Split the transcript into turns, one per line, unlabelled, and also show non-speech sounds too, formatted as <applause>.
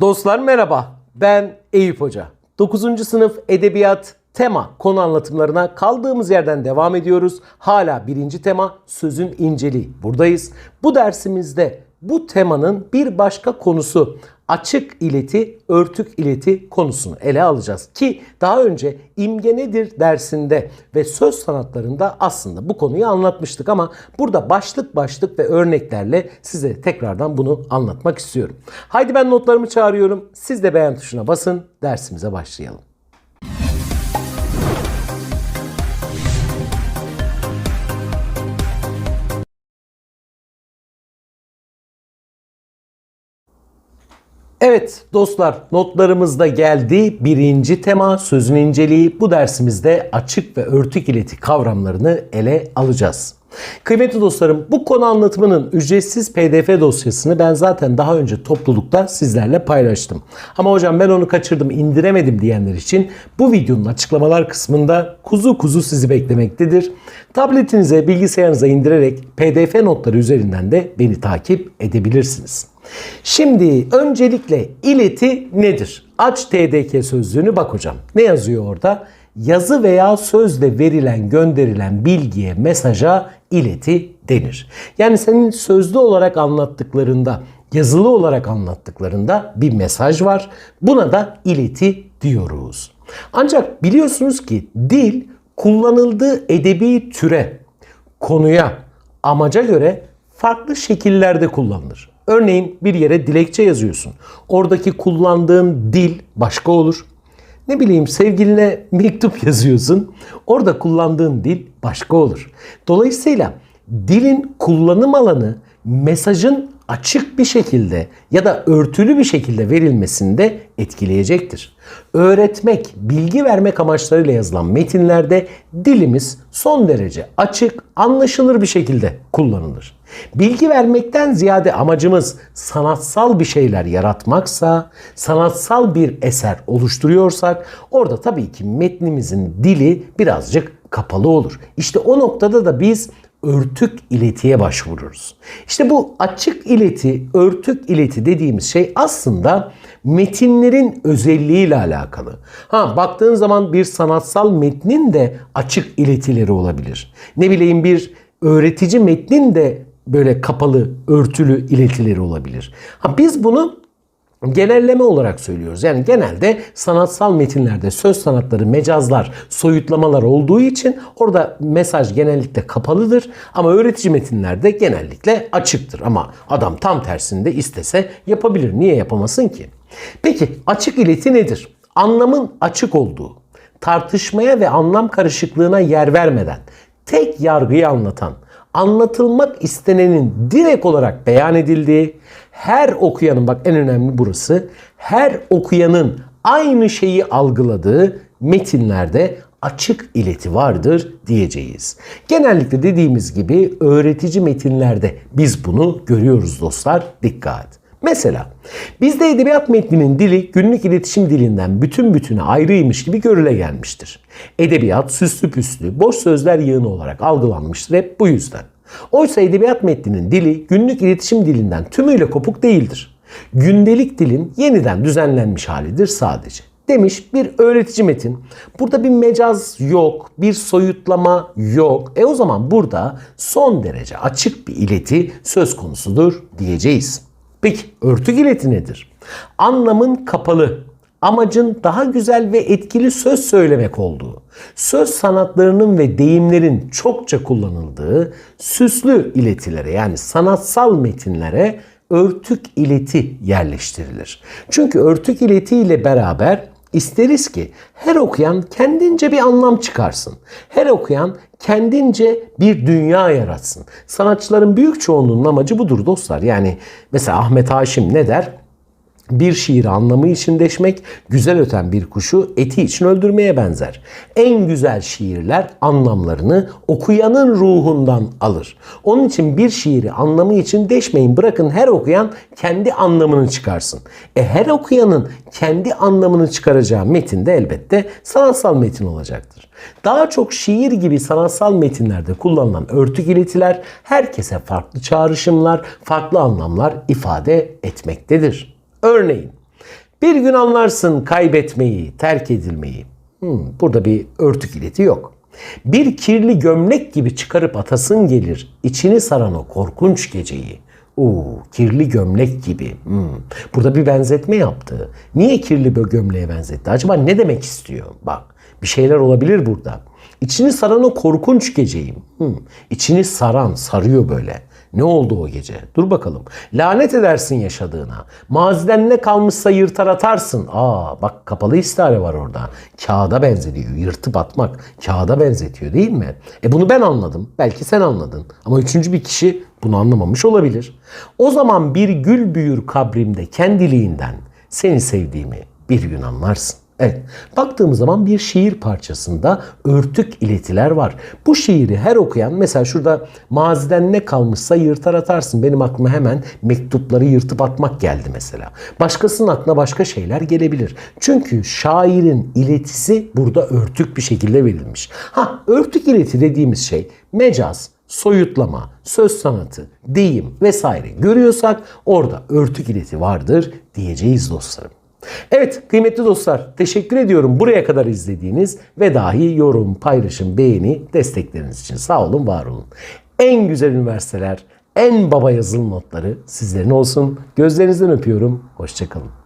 Dostlar merhaba. Ben Eyüp Hoca. 9. sınıf edebiyat tema konu anlatımlarına kaldığımız yerden devam ediyoruz. Hala birinci tema sözün inceliği. Buradayız. Bu dersimizde bu temanın bir başka konusu açık ileti, örtük ileti konusunu ele alacağız. Ki daha önce imge nedir dersinde ve söz sanatlarında aslında bu konuyu anlatmıştık ama burada başlık başlık ve örneklerle size tekrardan bunu anlatmak istiyorum. Haydi ben notlarımı çağırıyorum. Siz de beğen tuşuna basın. Dersimize başlayalım. Evet dostlar notlarımız da geldi. Birinci tema sözün inceliği. Bu dersimizde açık ve örtük ileti kavramlarını ele alacağız. Kıymetli dostlarım bu konu anlatımının ücretsiz pdf dosyasını ben zaten daha önce toplulukta sizlerle paylaştım. Ama hocam ben onu kaçırdım indiremedim diyenler için bu videonun açıklamalar kısmında kuzu kuzu sizi beklemektedir. Tabletinize bilgisayarınıza indirerek pdf notları üzerinden de beni takip edebilirsiniz. Şimdi öncelikle ileti nedir? Aç TDK sözlüğünü bak hocam. Ne yazıyor orada? Yazı veya sözle verilen, gönderilen bilgiye, mesaja ileti denir. Yani senin sözlü olarak anlattıklarında, yazılı olarak anlattıklarında bir mesaj var. Buna da ileti diyoruz. Ancak biliyorsunuz ki dil kullanıldığı edebi türe, konuya, amaca göre farklı şekillerde kullanılır. Örneğin bir yere dilekçe yazıyorsun. Oradaki kullandığın dil başka olur. Ne bileyim sevgiline mektup <laughs> yazıyorsun. Orada kullandığın dil başka olur. Dolayısıyla dilin kullanım alanı mesajın açık bir şekilde ya da örtülü bir şekilde verilmesinde etkileyecektir. Öğretmek, bilgi vermek amaçlarıyla yazılan metinlerde dilimiz son derece açık, anlaşılır bir şekilde kullanılır. Bilgi vermekten ziyade amacımız sanatsal bir şeyler yaratmaksa, sanatsal bir eser oluşturuyorsak orada tabii ki metnimizin dili birazcık kapalı olur. İşte o noktada da biz örtük iletiye başvururuz. İşte bu açık ileti, örtük ileti dediğimiz şey aslında metinlerin özelliğiyle alakalı. Ha baktığın zaman bir sanatsal metnin de açık iletileri olabilir. Ne bileyim bir öğretici metnin de böyle kapalı, örtülü iletileri olabilir. Ha biz bunu genelleme olarak söylüyoruz. Yani genelde sanatsal metinlerde söz sanatları, mecazlar, soyutlamalar olduğu için orada mesaj genellikle kapalıdır. Ama öğretici metinlerde genellikle açıktır. Ama adam tam tersini de istese yapabilir. Niye yapamasın ki? Peki açık ileti nedir? Anlamın açık olduğu, tartışmaya ve anlam karışıklığına yer vermeden tek yargıyı anlatan, anlatılmak istenenin direkt olarak beyan edildiği, her okuyanın bak en önemli burası, her okuyanın aynı şeyi algıladığı metinlerde açık ileti vardır diyeceğiz. Genellikle dediğimiz gibi öğretici metinlerde biz bunu görüyoruz dostlar. Dikkat. Mesela bizde edebiyat metninin dili günlük iletişim dilinden bütün bütüne ayrıymış gibi görüle gelmiştir. Edebiyat süslü püslü, boş sözler yığını olarak algılanmıştır hep bu yüzden. Oysa edebiyat metninin dili günlük iletişim dilinden tümüyle kopuk değildir. Gündelik dilin yeniden düzenlenmiş halidir sadece. Demiş bir öğretici metin. Burada bir mecaz yok, bir soyutlama yok. E o zaman burada son derece açık bir ileti söz konusudur diyeceğiz. Peki örtük ileti nedir? Anlamın kapalı, amacın daha güzel ve etkili söz söylemek olduğu, söz sanatlarının ve deyimlerin çokça kullanıldığı süslü iletilere yani sanatsal metinlere örtük ileti yerleştirilir. Çünkü örtük ileti ile beraber isteriz ki her okuyan kendince bir anlam çıkarsın. Her okuyan kendince bir dünya yaratsın. Sanatçıların büyük çoğunluğunun amacı budur dostlar. Yani mesela Ahmet Haşim ne der? Bir şiiri anlamı için deşmek, güzel öten bir kuşu eti için öldürmeye benzer. En güzel şiirler anlamlarını okuyanın ruhundan alır. Onun için bir şiiri anlamı için deşmeyin. Bırakın her okuyan kendi anlamını çıkarsın. E her okuyanın kendi anlamını çıkaracağı metin de elbette sanatsal metin olacaktır. Daha çok şiir gibi sanatsal metinlerde kullanılan örtük iletiler herkese farklı çağrışımlar, farklı anlamlar ifade etmektedir. Örneğin Bir gün anlarsın kaybetmeyi, terk edilmeyi. Hmm, burada bir örtük ileti yok. Bir kirli gömlek gibi çıkarıp atasın gelir, içini saran o korkunç geceyi. Oo, kirli gömlek gibi. Hmm. Burada bir benzetme yaptı. Niye kirli bir gömleğe benzetti? Acaba ne demek istiyor? Bak, bir şeyler olabilir burada. İçini saran o korkunç geceyim. Hmm. İçini saran, sarıyor böyle. Ne oldu o gece? Dur bakalım. Lanet edersin yaşadığına. Maziden ne kalmışsa yırtar atarsın. Aa bak kapalı istihare var orada. Kağıda benzetiyor. Yırtıp atmak. Kağıda benzetiyor değil mi? E bunu ben anladım. Belki sen anladın. Ama üçüncü bir kişi bunu anlamamış olabilir. O zaman bir gül büyür kabrimde kendiliğinden. Seni sevdiğimi bir gün anlarsın. Evet, baktığımız zaman bir şiir parçasında örtük iletiler var. Bu şiiri her okuyan mesela şurada maziden ne kalmışsa yırtar atarsın. Benim aklıma hemen mektupları yırtıp atmak geldi mesela. Başkasının aklına başka şeyler gelebilir. Çünkü şairin iletisi burada örtük bir şekilde verilmiş. Ha, örtük ileti dediğimiz şey mecaz, soyutlama, söz sanatı, deyim vesaire görüyorsak orada örtük ileti vardır diyeceğiz dostlarım. Evet kıymetli dostlar teşekkür ediyorum buraya kadar izlediğiniz ve dahi yorum, paylaşım, beğeni destekleriniz için sağ olun var olun. En güzel üniversiteler, en baba yazılı notları sizlerin olsun. Gözlerinizden öpüyorum. Hoşçakalın.